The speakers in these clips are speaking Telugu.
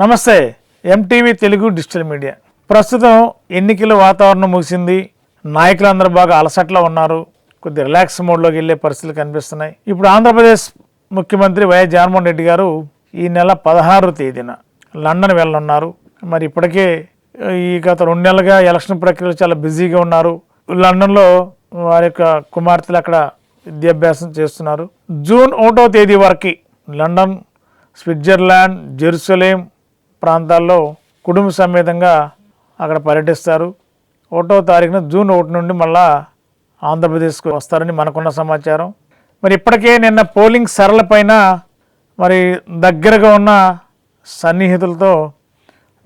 నమస్తే ఎంటీవీ తెలుగు డిజిటల్ మీడియా. ప్రస్తుతం ఎన్నికల వాతావరణం ముగిసింది. నాయకులందరూ బాగా అలసట్లో ఉన్నారు. కొద్ది రిలాక్స్ మోడ్లోకి వెళ్ళే పరిస్థితులు కనిపిస్తున్నాయి. ఇప్పుడు ఆంధ్రప్రదేశ్ ముఖ్యమంత్రి వైఎస్ జగన్మోహన్ రెడ్డి గారు ఈ నెల పదహారు తేదీన లండన్ వెళ్ళనున్నారు. మరి ఇప్పటికే ఈ గత రెండు నెలలుగా ఎలక్షన్ ప్రక్రియలో చాలా బిజీగా ఉన్నారు. లండన్లో వారి యొక్క కుమార్తెలు అక్కడ విద్యాభ్యాసం చేస్తున్నారు. జూన్ ఒకటో తేదీ వరకు లండన్ స్విట్జర్లాండ్ జెరూసలేం ప్రాంతాల్లో కుటుంబ సమేతంగా అక్కడ పర్యటిస్తారు. ఒకటో తారీఖున జూన్ ఒకటి నుండి మళ్ళా ఆంధ్రప్రదేశ్కు వస్తారని మనకున్న సమాచారం. మరి ఇప్పటికే నిన్న పోలింగ్ సరళపైన మరి దగ్గరగా ఉన్న సన్నిహితులతో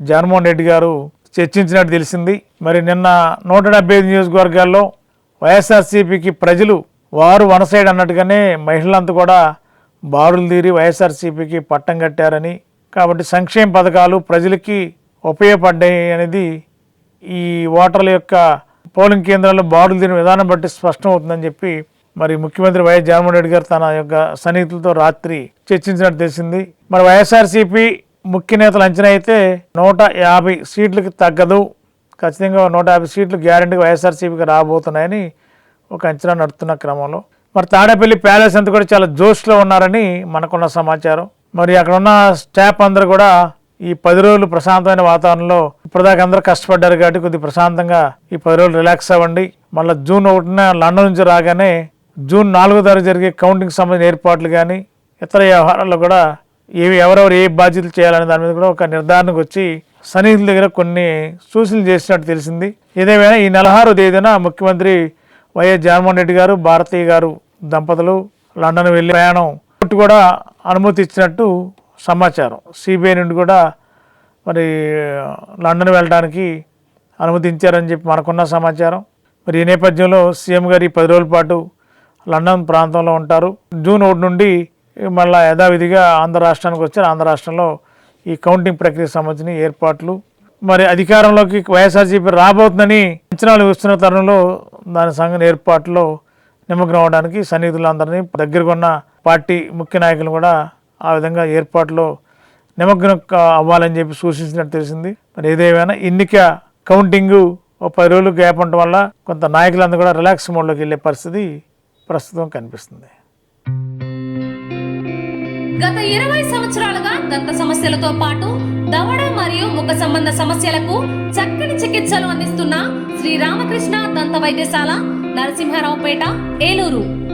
జగన్మోహన్ రెడ్డి గారు చర్చించినట్టు తెలిసింది. మరి నిన్న నూట డెబ్బై ఐదు నియోజకవర్గాల్లో వైఎస్ఆర్సీపీకి ప్రజలు వారు వన సైడ్ అన్నట్టుగానే మహిళలంతా కూడా బారులు తీరి వైఎస్ఆర్సీపీకి పట్టం కట్టారని కాబట్టి సంక్షేమ పథకాలు ప్రజలకి ఉపయోగపడ్డాయి అనేది ఈ ఓటర్ల యొక్క పోలింగ్ కేంద్రాల్లో బాడులు తీరిన విధానం బట్టి స్పష్టం అవుతుందని చెప్పి మరి ముఖ్యమంత్రి వైఎస్ జగన్మోహన్ రెడ్డి గారు తన యొక్క సన్నిహితులతో రాత్రి చర్చించినట్టు తెలిసింది. మరి వైఎస్ఆర్సీపీ ముఖ్య నేతలు అంచనా అయితే నూట యాభై సీట్లకు తగ్గదు. ఖచ్చితంగా నూట యాభై సీట్లు గ్యారంటీ వైఎస్ఆర్సీపీకి రాబోతున్నాయని ఒక అంచనా నడుతున్న క్రమంలో. మరి తాడేపల్లి ప్యాలెస్ అంతా కూడా చాలా జోష్లో ఉన్నారని మనకున్న సమాచారం. మరి అక్కడ ఉన్న స్టాఫ్ అందరూ కూడా ఈ పది రోజులు ప్రశాంతమైన వాతావరణంలో ఇప్పటిదాకా అందరూ కష్టపడ్డారు కాబట్టి కొద్దిగా ప్రశాంతంగా ఈ పది రోజులు రిలాక్స్ అవ్వండి. మళ్ళీ జూన్ ఒకటిన లండన్ నుంచి రాగానే జూన్ నాలుగో తారీఖు జరిగే కౌంటింగ్ సంబంధించిన ఏర్పాట్లు కానీ ఇతర వ్యవహారాల్లో కూడా ఏవి ఎవరెవరు ఏ బాధ్యతలు చేయాలనే దాని మీద కూడా ఒక నిర్ధారణకు వచ్చి సన్నిహితుల దగ్గర కొన్ని సూచనలు చేసినట్టు తెలిసింది. ఏదేమైనా ఈ నెలహారు తేదీన ముఖ్యమంత్రి వైఎస్ జగన్మోహన్ రెడ్డి గారు భారతీయ గారు దంపతులు లండన్ వెళ్ళి ప్రయాణం కోర్టు కూడా అనుమతి ఇచ్చినట్టు సమాచారం. సిబిఐ నుండి కూడా మరి లండన్ వెళ్ళడానికి అనుమతించారని చెప్పి మనకున్న సమాచారం. మరి ఈ నేపథ్యంలో సీఎం గారు పది రోజుల పాటు లండన్ ప్రాంతంలో ఉంటారు. జూన్ ఒకటి నుండి మళ్ళా యథావిధిగా ఆంధ్ర రాష్ట్రానికి వచ్చారు. ఆంధ్ర రాష్ట్రంలో ఈ కౌంటింగ్ ప్రక్రియకు సంబంధించిన ఏర్పాట్లు. మరి అధికారంలోకి వైఎస్ఆర్సీపీ రాబోతుందని అంచనాలు వేస్తున్న తరుణంలో దాని సంఘం ఏర్పాట్లో నిమగ్నం అవడానికి సన్నిహితులందరినీ దగ్గరగా ఉన్న పార్టీ ముఖ్య నాయకులు కూడా ఆ విధంగా ఏర్పాట్లో నిమగ్నం అవ్వాలని చెప్పి సూచించినట్టు తెలిసింది. మరి ఏదేమైనా ఎన్నిక కౌంటింగ్ ఓ పది రోజులు గ్యాప్ ఉండటం వల్ల కొంత నాయకులందరూ కూడా రిలాక్స్ మోడ్లోకి వెళ్ళే పరిస్థితి ప్రస్తుతం కనిపిస్తుంది. గత ఇరవై సంవత్సరాలుగా దంత సమస్యలతో పాటు దవడ మరియు ముఖ సంబంధ సమస్యలకు చక్కని చికిత్సలు అందిస్తున్న శ్రీ రామకృష్ణ దంత వైద్యశాల నరసింహారావుపేట ఏలూరు.